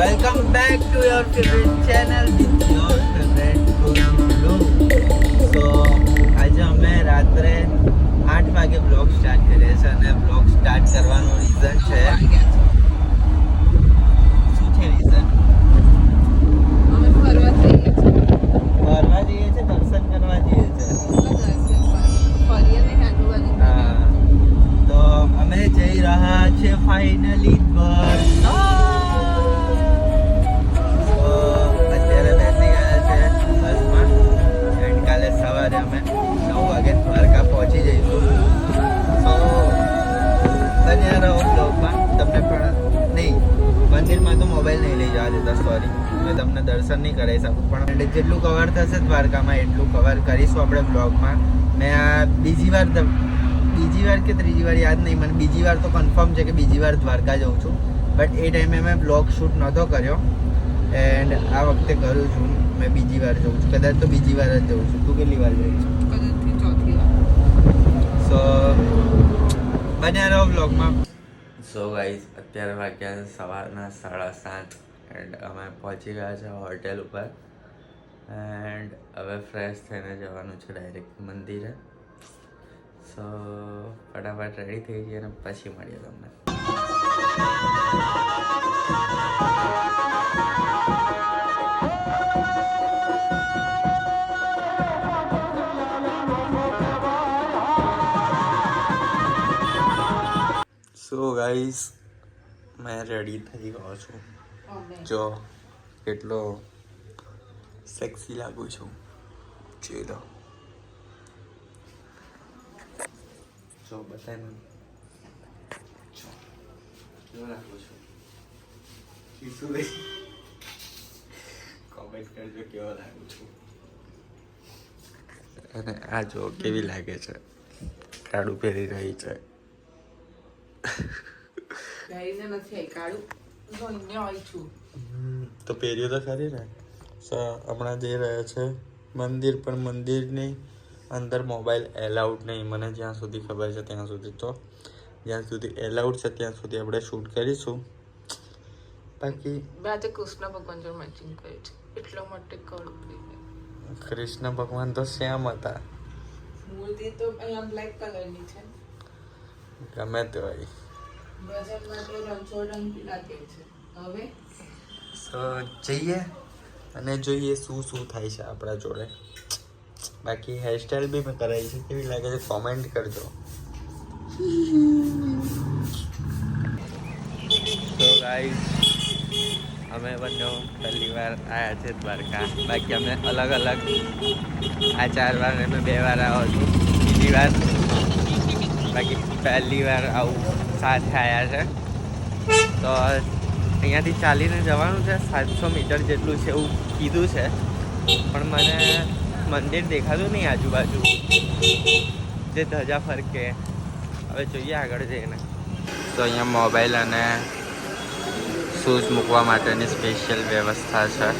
Welcome back to your favourite channel with your favourite Guru. So આજે અમે રાત્રે આઠ વાગે બ્લોગ સ્ટાર્ટ કરીએ છીએ અને બ્લોગ સ્ટાર્ટ કરવાનું રીઝન છે. શું છે રીઝન ફરવા જઈએ છીએ. દર્શન કરવા જઈએ છીએ. તો અમે જઈ રહ્યા છીએ ફાઇનલી સવારે અમે નવ વાગે દ્વારકા પહોંચી જઈશું. તો બન્યા રહો બ્લોગમાં તમને પણ નહીં મંદિરમાં તો મોબાઈલ નહીં લઈ જવા દેતા સોરી મેં તમને દર્શન નહીં કરાવી શકું, પણ જેટલું કવર થશે દ્વારકામાં, એટલું કવર કરીશું આપણે બ્લોગમાં મેં આ બીજી વાર બીજી વાર કે ત્રીજી વાર યાદ નહીં, મને બીજી વાર તો કન્ફર્મ છે કે બીજી વાર દ્વારકા જાઉં છું. બટ એ ટાઈમે મેં બ્લોગ શૂટ નહોતો કર્યો. એન્ડ આ વખતે કરું છું. મેં બીજી વાર જઉં છું. કદાચ તો બીજી વાર જ જઉં છું. તું કેટલી વાર જઈ છું? ચોથી વાર. સો બન્યા રહો બ્લોગમાં સો ગાઈઝ અત્યારે વાગ્યા સવારના સાડા સાત એન્ડ અમે પહોંચી ગયા છે હોટેલ ઉપર. એન્ડ હવે ફ્રેશ થઈને જવાનું છે ડાયરેક્ટ મંદિરે. સો ફટાફટ રેડી થઈ જઈએ અને પછી મળીએ તમને. સો ગાઈસ મેં રેડી થઈ ગયો છું જો કેટલો સેક્સી લાગુ છું। જોઈ લો જો મને. જો કેવો લાગુ છું? કિશુભાઈ કોમેન્ટ કરજો કેવો લાગુ છું. અને આ જો કેવી લાગે છે. કાળું પહેરી રહી છે. પહેરીને નથી કાળું. જોઈને આવી છું. તો પહેર્યું તો ખરી ને? હમણાં જઈ રહ્યા છે મંદિર પણ મંદિરની અંદર મોબાઈલ એલાઉડ નહીં. મને જ્યાં સુધી ખબર છે ત્યાં સુધી તો. જ્યાં સુધી એલાઉડ છે ત્યાં સુધી આપણે શૂટ કરીશું. બાકી મેં કૃષ્ણ ભગવાન જોડે મેચિંગ કર્યું છે. એટલા માટે કરું કૃષ્ણ ભગવાન તો શ્યામ હતા. મૂર્તિ તો અહીંયા બ્લેક કલરની છે. ગમે તે હોય. તો જઈએ અને જોઈએ શું શું થાય છે આપણા જોડે. બાકી હેરસ્ટાઈલ બી મેં કરાવી છે કેવી લાગે છે કોમેન્ટ કરજો. તો ગાઈસ અમે બંને પહેલી વાર આવ્યા છે દ્વારકા. બાકી અમે અલગ અલગ આ ચાર વાર અમે બે વાર આવ્યો છું. બીજી વાર બાકી પહેલી વાર આવું સાથે આવ્યા છે. તો અહીંયાથી ચાલીને જવાનું છે. સાતસો મીટર જેટલું છે એવું કીધું છે. પણ મને મંદિર દેખાતું નહીં આજુબાજુ. જે ધજા ફરકે. હવે જોઈએ આગળ જઈને. તો અહીંયા મોબાઈલ અને શૂઝ મૂકવા માટેની સ્પેશિયલ વ્યવસ્થા છે.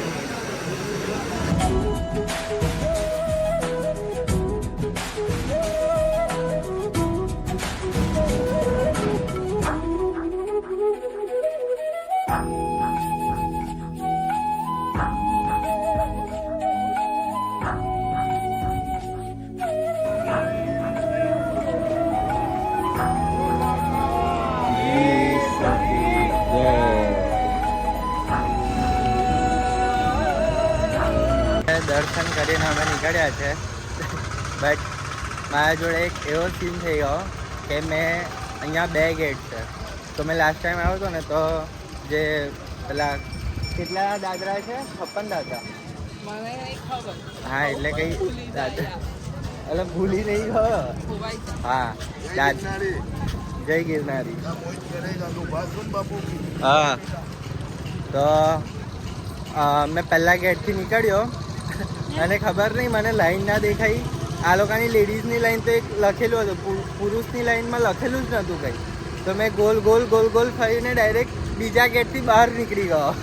દર્શન અમે નીકળ્યા છે. બટ મારા જોડે એક એવો સીન થઈ ગયો કે મેં અહીંયા બે ગેટ છે. તો મેં લાસ્ટ ટાઈમ આવ્યો હતો ને તો જે પેલા કેટલા દાદરા છે? છપ્પન દાદરા. ખબર. હા એટલે કઈ દાદા દાદરા એટલે ભૂલી નહીં ગયો હા દાદ જય ગિરનારી. હા તો મેં પહેલા ગેટથી નીકળ્યો. અને ખબર નહીં, મને લાઈન ના દેખાઈ. આ લોકોની લેડીઝની લાઈન તો એક લખેલું હતું. પુરુષની લાઈનમાં લખેલું જ નહોતું કંઈ. તો મેં ગોલ ગોલ ગોલ ગોલ ફરીને ડાયરેક્ટ બીજા ગેટથી બહાર નીકળી ગયો.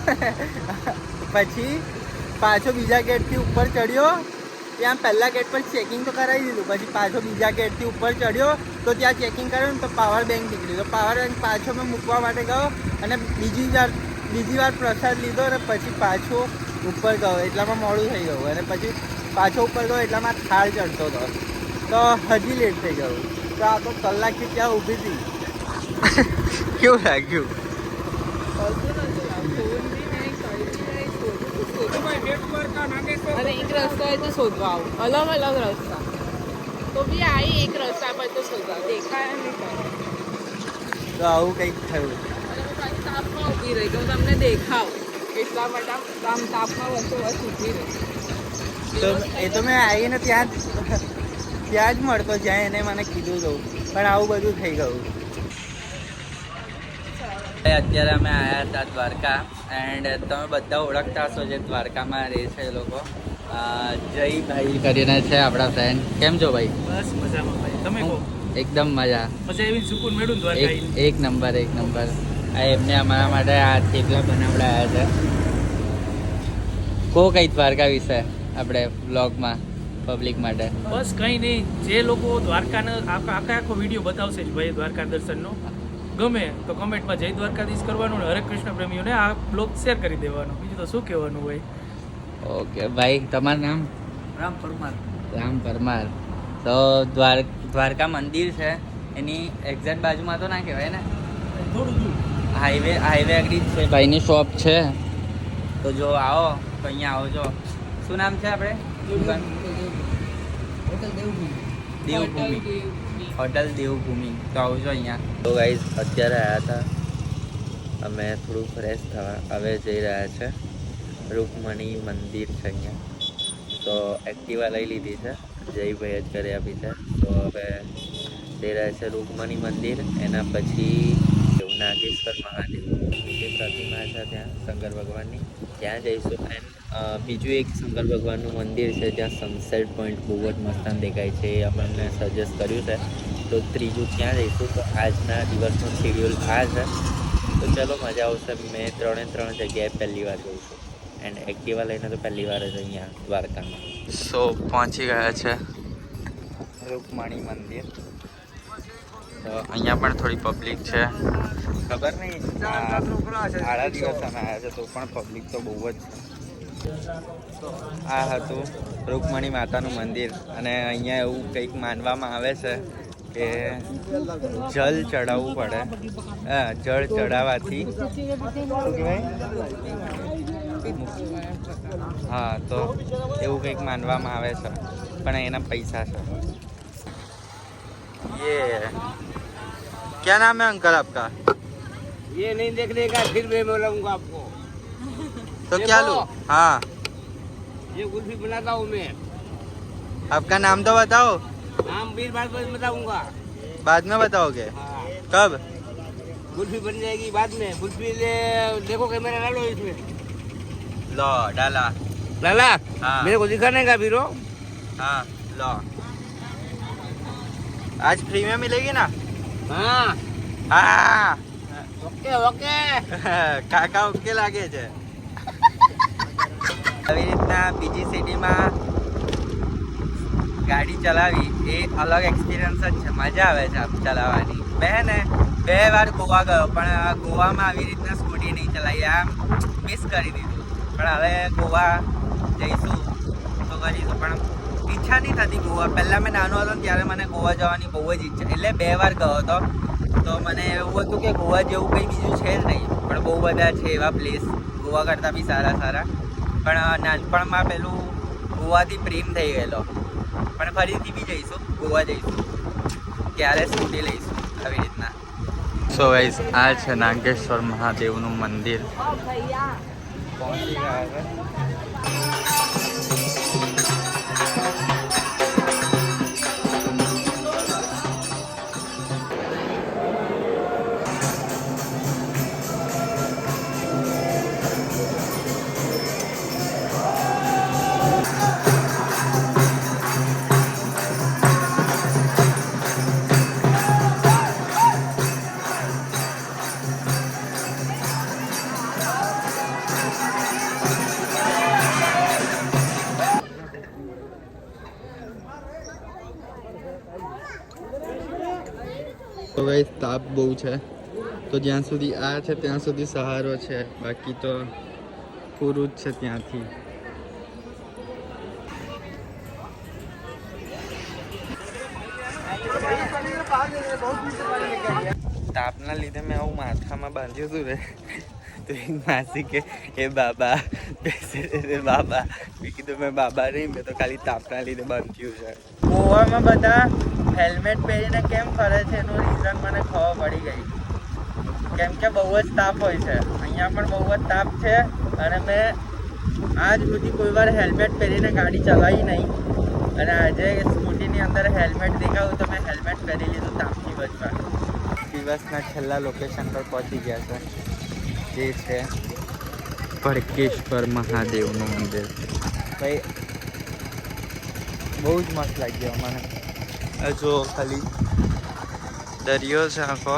પછી પાછો બીજા ગેટથી ઉપર ચડ્યો. ત્યાં પહેલાં ગેટ પર ચેકિંગ તો કરાવી દીધું. પછી પાછો બીજા ગેટથી ઉપર ચડ્યો. તો ત્યાં ચેકિંગ કર્યું ને તો પાવર બેંક નીકળ્યું. તો પાવર બેંક પાછો મેં મૂકવા માટે ગયો અને બીજી વાર બીજી વાર પ્રસાદ લીધો અને પછી પાછો ઉપર ગયો એટલામાં મોડું થઈ ગયું. અને પછી પાછો ઉપર ગયો એટલામાં થાળ ચડતો હતો. તો હજી લેટ થઈ ગયું. તો આ તો કલાકથી ત્યાં ઊભી હતી. કેવું લાગ્યું? અને એક રસ્તો હોય તો શોધવા આવું. અલગ અલગ રસ્તા. તો બી આવી એક રસ્તા પર તો શોધવા. દેખાય નહીં તો આવું કંઈક થયું. અને હું પાછી તાપમાં ઊભી રહી. કે હું તમને દેખાવ. એટલા માટે આમ આમ તાપમાં વચ્ચે વચ્ચે ઊભી રહી તો એ તો મેં આવીને ત્યાં જ ત્યાં જ મળતો જ્યાં એને મને કીધું હતું. પણ આવું બધું થઈ ગયું. અત્યારે અમે આવ્યા હતા દ્વારકા એન્ડ તમે બધા ઓળખતા હશો જે દ્વારકામાં રહે છે એ લોકો. જય જયભાઈ કરીને છે આપણા ફ્રેન્ડ કેમ છો ભાઈ? બસ મજામાં ભાઈ. તમે કહો. એકદમ મજા. મજા એવી સુકૂન મેળવું દ્વારકા એક એક નંબર એક નંબર. આ એમને અમારા માટે આ થેપલા બનાવડાયા છે. કો કઈ દ્વારકા વિશે આપણે બ્લોગમાં પબ્લિક માટે. બસ કંઈ નહીં. જે લોકો દ્વારકાનો આખો આખે આખો વીડિયો બતાવશે જ ભાઈ દ્વારકા દર્શનનો. ગમે તો કમેન્ટમાં જય દ્વારકાધીશ કરવાનું અને હરે કૃષ્ણ પ્રેમીઓને આ બ્લોગ શેર કરી દેવાનો. બીજું તો શું કહેવાનું હોય? ઓકે ભાઈ તમારું નામ? રામ પરમાર. રામ પરમાર. તો દ્વાર દ્વારકા મંદિર છે. એની એક્ઝેક્ટ બાજુમાં તો ના કહેવાય ને? થોડું દૂર. હાઈવે હાઈવે આગળ છે. ભાઈની શોપ છે. તો જો આવો. તો અહીંયા આવજો શું નામ છે આપણે? દુકાન દેવભૂમિ. હોટલ દેવભૂમિ. તો આવજો અહીંયા. તો ગાઈઝ અત્યારે આવ્યા હતા. અમે થોડું ફ્રેશ થવા હવે જઈ રહ્યા છે. રૂકમણી મંદિર છે અહીંયા. તો એક્ટિવા લઈ લીધી છે. જયભાઈ જ કરી આપી છે. તો હવે જઈ રહ્યા છે રૂકમણી મંદિર. એના પછી નાગેશ્વર મહાદેવ. જે પ્રતિમા છે ત્યાં શંકર ભગવાનની. ત્યાં જઈશું. એન્ડ બીજું એક શંકર ભગવાનનું મંદિર છે જ્યાં સનસેટ પોઈન્ટ બહુ જ મસ્તાન દેખાય છે એ આપણને સજેસ્ટ કર્યું છે. તો ત્રીજું ત્યાં જઈશું. તો આજના દિવસનું શેડ્યુલ આ છે. તો ચલો મજા આવશે. મેં ત્રણે ત્રણ જગ્યાએ પહેલી વાર જઈશું છું. એન્ડ એક્ટિવા લઈને તો પહેલી વાર જ અહીંયા દ્વારકામાં. સો પહોંચી ગયા છે. રૂકમણી મંદિર. તો અહીંયા પણ થોડી પબ્લિક છે. ખબર નહીં આડા દિવસ અમે આવ્યા છે તો પણ પબ્લિક તો બહુ જ આ હતું રૂકમણી માતાનું મંદિર અને અહીંયા એવું કંઈક માનવામાં આવે છે કે જલ ચડાવવું પડે. હા, જળ ચડાવવાથી હા, તો એવું કંઈક માનવામાં આવે છે, પણ એના પૈસા છે. ये क्या नाम है अंकल आपका? ये नहीं देखने का फिर मैं बोलूँगा आपको। तो क्या लूँ? हाँ। ये कुल्फी बनाता हूँ मैं। आपका नाम तो बताओ। नाम बीर बार पर बताऊँगा। बाद में बताओगे? हाँ। कब? कुल्फी बन जाएगी बाद में। कुल्फी ले देखो कैमरा डालो इसमें। लो डाला। लाला हाँ। मेरे को दिखाने का बीरो हाँ लो। आज फ्री में मिलेगी ना? હા. હા. Okay okay. કાકા ઓકે લાગે છે. આવી રીતના બીજી સિટીમાં ગાડી ચલાવી એ અલગ એક્સપિરિયન્સ જ છે. મજા આવે છે આમ ચલાવવાની. બે ને બે વાર ગોવા ગયો પણ ગોવામાં આવી રીતના સ્કૂટી નહીં ચલાવી આમ મિસ કરી દીધું. પણ હવે ગોવા જઈશું તો કરીશું. પણ ઈચ્છા નહીં થતી ગોવા. પહેલાં મેં નાનો હતો ત્યારે મને ગોવા જવાની બહુ જ ઈચ્છા. એટલે બે વાર ગયો હતો. તો મને એવું હતું કે ગોવા જેવું કંઈ બીજું છે જ નહીં. પણ બહુ બધા છે એવા પ્લેસ ગોવા કરતાં બી સારા સારા. પણ નાનપણમાં પેલું ગોવાથી પ્રેમ થઈ ગયેલો. પણ ફરીથી બી જઈશું. ગોવા જઈશું. ક્યારે સ્કૂટી લઈશું આવી રીતના. સો ગાઈઝ આ છે નાગેશ્વર મહાદેવનું મંદિર. પહોંચી ગયા છે તો ભાઈ તાપ બહુ છે. તો જ્યાં સુધી આ છે, ત્યાં સુધી સહારો છે. બાકી તો પૂરું જ છે ત્યાંથી. તાપના લીધે મેં આવું માથામાં બાંધ્યું હતું ને. તો એક માસી કે એ બાબા બેસે રે બાબા. મેં કીધું મેં બાબા નહીં મેં તો ખાલી તાપના લીધે બાંધ્યું છે. ગોવામાં બધા હેલ્મેટ પહેરીને કેમ ફરે છે એનું રીઝન મને ખબર પડી ગઈ. કેમ કે બહુ જ તાપ હોય છે. અહીંયા પણ બહુ જ તાપ છે અને મેં આજ સુધી કોઈ વાર હેલ્મેટ પહેરીને ગાડી ચલાવી નહીં. અને આજે સ્કૂટીની અંદર હેલ્મેટ દેખાવું તો મેં હેલ્મેટ પહેરી લીધું તાપથી બચવા. દિવસના છેલ્લા લોકેશન પર પહોંચી ગયા છે. જે છે. ભડકેશ્વર મહાદેવનું મંદિર. ભાઈ બહુ જ મસ્ત લાગ્યો મને જો ખાલી દરિયો છે આખો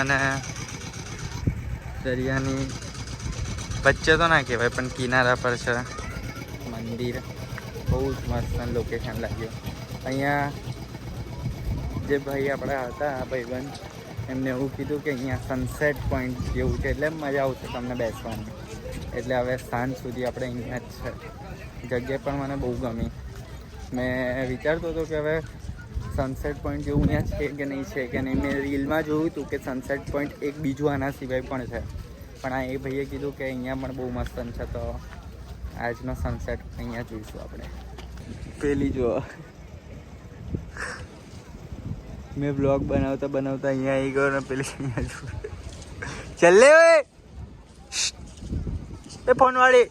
અને દરિયાની વચ્ચે તો ના કહેવાય પણ કિનારા પર છે. મંદિર બહુ જ મસ્ત લોકેશન લાગ્યું. અહીંયા જે ભાઈ આપણા હતા આ ભાઈબંધ એમને એવું કીધું કે અહીંયા સનસેટ પોઈન્ટ જેવું છે એટલે મજા આવશે તમને બેસવાની. એટલે હવે સાંજ સુધી આપણે અહીંયા જ છે. જગ્યા પણ મને બહુ ગમી. મેં વિચારતો હતો કે હવે સનસેટ પોઈન્ટ જેવું અહીંયા છે કે નહીં છે કે નહીં? મેં રીલમાં જોયું હતું કે સનસેટ પોઈન્ટ એક બીજું આના સિવાય પણ છે. પણ આ એ ભાઈએ કીધું કે અહીંયા પણ બહુ મસ્ત છે તો આજનો સનસેટ અહીંયા જોઈશું આપણે. પેલી જો મેં બ્લોગ બનાવતા બનાવતા અહીંયા આવી ગયો ને પેલી અહીંયા જો ચલ્લે ઓય! એ ફોન વાળી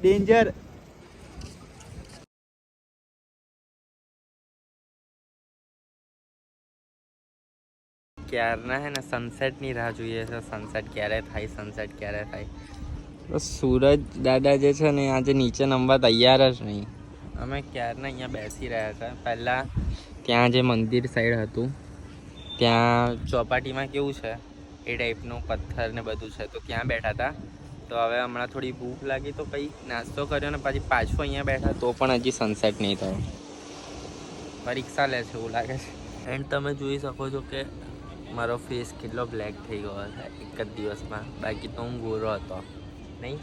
ડેન્જર! ક્યારના હે ને સનસેટની રાહ જોઈએ છે. સનસેટ ક્યારે થાય સનસેટ ક્યારે થાય? સૂરજ દાદા જે છે ને આજે નીચે નમવા તૈયાર જ નહીં. અમે ક્યારના અહીંયા બેસી રહ્યા હતા પહેલાં ત્યાં જે મંદિર સાઈડ હતું ત્યાં ચોપાટીમાં કેવું છે? એ ટાઈપનું પથ્થર ને બધું છે. તો ત્યાં બેઠા હતા. તો હવે હમણાં થોડી ભૂખ લાગી તો કંઈ નાસ્તો કર્યો ને પછી પાછું અહીંયા બેઠા. તો પણ હજી સનસેટ નહીં થયો. પરીક્ષા લે છે એવું લાગે છે. એન્ડ તમે જોઈ શકો છો કે મારો ફેસ કેટલો બ્લેક થઈ ગયો છે એક જ દિવસમાં. બાકી તો હું ગોરો હતો. નહીં?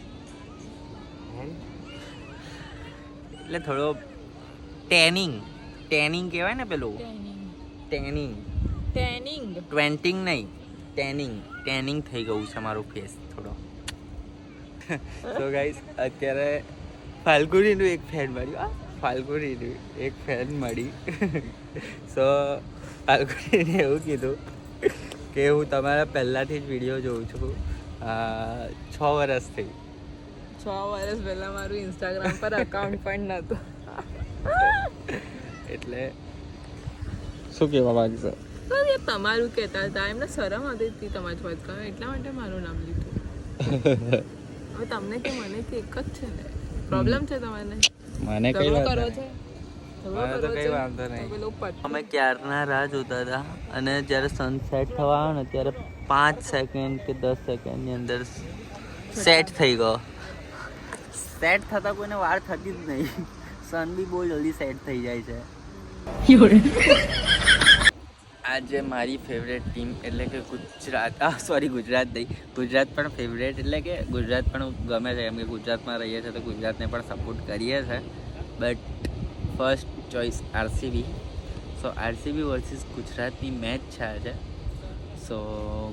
એટલે થોડો ટેનિંગ ટેનિંગ કહેવાય ને પેલું? ટેનિંગ ટેનિંગ ટ્વેન્ટિંગ નહીં ટેનિંગ ટેનિંગ થઈ ગયું છે મારું ફેસ થોડો. સો ગાઈસ અત્યારે ફાલ્ગુનીનું એક ફેન મળ્યું. આ ફાલ્ગુનીનું એક ફેન મળી. સો ફાલ્ગુનીને એવું કીધું કે હું તમારા પહેલાંથી જ વીડિયો જોઉં છું. છ વર્ષથી છ વર્ષ પહેલાં મારું ઇન્સ્ટાગ્રામ પર અકાઉન્ટ પણ નહોતું એટલે શું કહેવા માંગશો? તમારું કહેતા હતા. એમને શરમ હતી હતી તમારી વાત કરો એટલા માટે મારું નામ લીધું. હવે તમને કે મને કે એક જ છે ને? પ્રોબ્લેમ છે તમારે? મને કઈ વાત કરો. છો? અમે ક્યારના રાહ જોતા હતા અને જ્યારે સનસેટ થવા આવ્યો ને ત્યારે પાંચ સેકન્ડ કે દસ સેકન્ડની અંદર સેટ થઈ ગયો. સેટ થતાં કોઈને વાર થતી જ નહીં. સન બી બહુ જલ્દી સેટ થઈ જાય છે. આજે મારી ફેવરેટ ટીમ એટલે કે ગુજરાત. આ સોરી ગુજરાત નહીં. ગુજરાત પણ ફેવરેટ એટલે કે ગુજરાત પણ ગમે છે. કેમ કે ગુજરાતમાં રહીએ છીએ તો ગુજરાતને પણ સપોર્ટ કરીએ છીએ but first choice RCB so RCB versus ગુજરાતની મેચ છે આજે. સો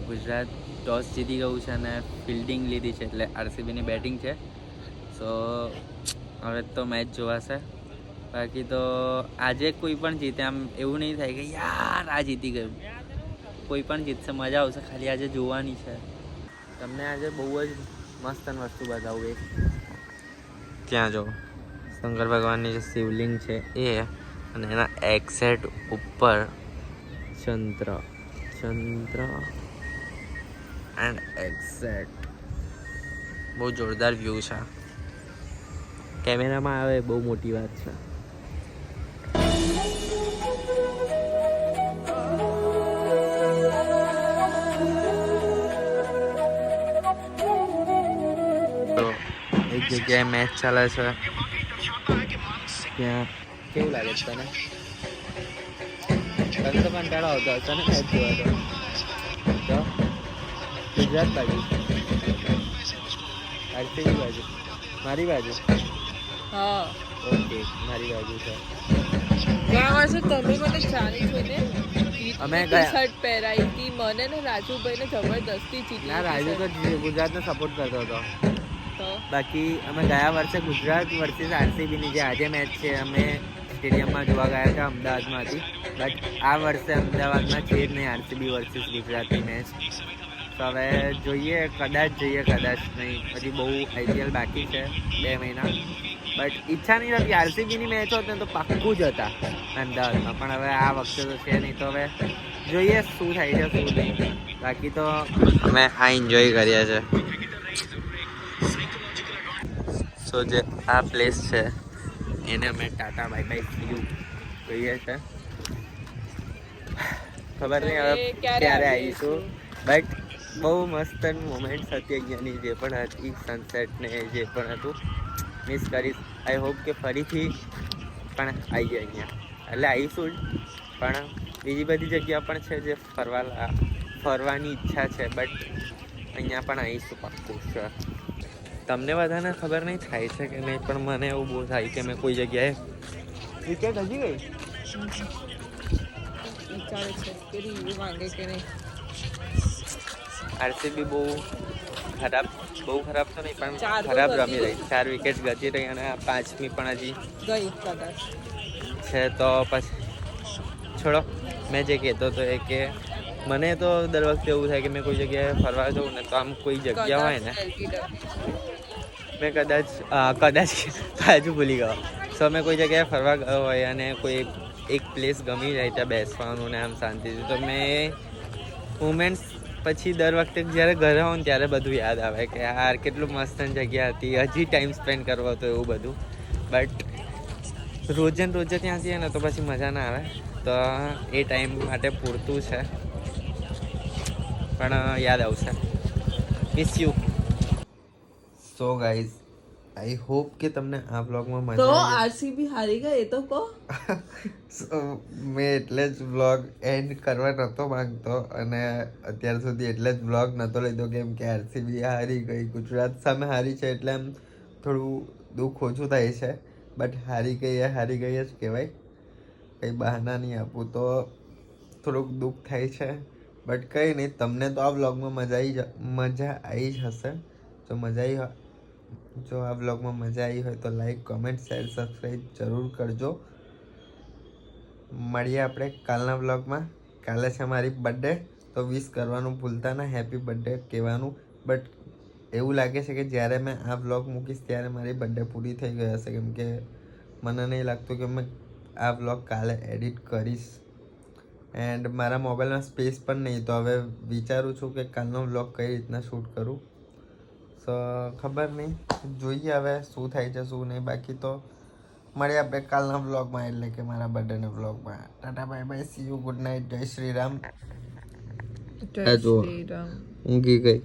ગુજરાત ટોસ જીતી ગયું છે અને ફિલ્ડિંગ લીધી છે એટલે આરસીબીની બેટિંગ છે. સો હવે તો મેચ જોવાશે. બાકી તો આજે કોઈ પણ જીતે, આમ એવું નહીં થાય કે યાર, આ જીતી ગયું. કોઈ પણ જીતશે, મજા આવશે, ખાલી આજે જોવાની છે. તમને આજે બહુ જ મસ્ત વસ્તુ બતાવું એક. ત્યાં જો? શંકર ભગવાનની જે શિવલિંગ છે એ અને એના એક્સેટ ઉપર ચંદ્ર. ચંદ્ર એન્ડ એક્સેટ બહુ જોરદાર વ્યૂ છે કેમેરામાં આવે બહુ મોટી વાત છે. જગ્યાએ મેચ ચાલે છે. ત્યાં. કેવું લાગે છે તને? તને તો કંટાળો આવતો હશે ને મેચ જોવા તો. ગુજરાત બાજુ? આરસીબી બાજુ. મારી બાજુ? હા. ઓકે મારી બાજુ છે. ગયા વર્ષે તમે મને જાણી જોઈને અમે ટી ગયા- શર્ટ પહેરાઈ હતી. મને ને રાજુભાઈને જબરદસ્તી જીતી ના રાજુ તો ગુજરાત ને સપોર્ટ કરતો હતો. બાકી અમે ગયા વર્ષે ગુજરાત વર્સિસ આરસીબીની જે આજે મેચ છે, અમે સ્ટેડિયમમાં જોવા ગયા હતા અમદાવાદમાં હતી બટ આ વર્ષે અમદાવાદમાં છે જ નહીં આરસીબી વર્સિસ ગુજરાતની મેચ. તો હવે જોઈએ, કદાચ જઈએ, કદાચ નહીં. હજી બહુ આઈપીએલ બાકી છે, બે મહિના. બટ ઈચ્છા નહીં હતી આરસીબીની મેચ હોત ને તો પાક્કું જ હતા અમદાવાદમાં. પણ હવે આ વખતે તો છે નહીં. તો હવે જોઈએ શું થાય છે, શું નહીં. બાકી તો અમે આ એન્જોય કરીએ છીએ સો જે આ પ્લેસ છે એને અમે ટાટા બાય બાય થયું કહીએ છે. ખબર નહીં હવે ક્યારે આવીશું? આવીશું બટ બહુ મસ્ત મોમેન્ટ્સ હતી અહીંયાની જે પણ હતી સનસેટ ને જે પણ હતું. મિસ કરીશ. આઈ હોપ કે ફરીથી પણ આવીએ અહીંયા. એટલે આવીશું પણ બીજી બધી જગ્યા પણ છે જે ફરવા ફરવાની ઈચ્છા છે બટ અહીંયા પણ આવીશું પાક્કું છે તમને બધાને ખબર નહીં થાય છે કે નહીં પણ મને એવું બહુ થાય કે મેં કોઈ જગ્યાએ વિકેટ હજી ગઈ? આરસીબી બહુ ખરાબ બહુ ખરાબ તો નહીં પણ ખરાબ રમી રહી. ચાર વિકેટ ગતી રહી અને આ પાંચમી પણ હજી છે તો પછી છોડો. મેં જે કહેતો હતો એ કે મને તો દર વખતે એવું થાય કે મેં કોઈ જગ્યાએ ફરવા જાઉં ને તો આમ કોઈ જગ્યા હોય ને મેં કદાચ કદાચ કાજુ ભૂલી ગયો. સો મેં કોઈ જગ્યાએ ફરવા ગયો હોય અને કોઈ એક પ્લેસ ગમી જાય ત્યાં બેસવાનું ને આમ શાંતિથી તો મેં મુમેન્ટ્સ પછી દર વખતે જ્યારે ઘરે હોઉં ત્યારે બધું યાદ આવે કે યાર કેટલું મસ્ત જગ્યા હતી. હજી ટાઈમ સ્પેન્ડ કરવો હતો એવું બધું. બટ રોજે ને રોજે ત્યાં જઈએ ને તો પછી મજા ના આવે. તો એ ટાઈમ માટે પૂરતું છે. પણ યાદ આવશે. Miss you so guys I hope કે તમને આ બ્લોગમાં મજા આવી આરસીબી હારી ગઈ એ તો કહો. સો મેં એટલે જ વ્લોગ એન્ડ કરવા નહોતો માંગતો અને અત્યાર સુધી એટલે જ વ્લોગ નહોતો લીધો કેમ કે આરસીબી હારી ગઈ. ગુજરાત સામે હારી છે એટલે એમ થોડું દુઃખ ઓછું થાય છે. બટ હારી ગઈ એ હારી ગઈ જ કહેવાય. કંઈ બહાના નહીં આપું તો થોડુંક દુઃખ થાય છે. બટ કંઈ નહીં તમને તો આ વ્લોગમાં મજા આવી મજા આવી જ હશે. તો મજા આવી જો આ વ્લોગમાં મજા આવી હોય તો લાઈક કોમેન્ટ શેર સબસ્ક્રાઈબ જરૂર કરજો. મળીએ આપણે કાલના વ્લોગમાં. કાલે છે મારી બર્થડે તો વિશ કરવાનું ભૂલતા ના હેપી બર્થડે કહેવાનું. બટ એવું લાગે છે કે જ્યારે મેં આ વ્લોગ મૂકીશ ત્યારે મારી બર્થડે પૂરી થઈ ગઈ હશે. કેમ કે મને નહીં લાગતું કે મેં આ વ્લોગ કાલે એડિટ કરીશ. એન્ડ મારા મોબાઈલમાં સ્પેસ પણ નહીં, તો હવે વિચારું છું કે કાલનો વ્લોગ કઈ રીતના શૂટ કરું. સો ખબર નહીં. જોઈએ હવે શું થાય છે શું નહીં. બાકી તો મળીએ આપણે કાલના વ્લોગમાં એટલે કે મારા બર્થડેના વ્લોગમાં tata bye bye. See you good night જય શ્રી રામ. જય શ્રી રામ. ઊંઘી ગઈ.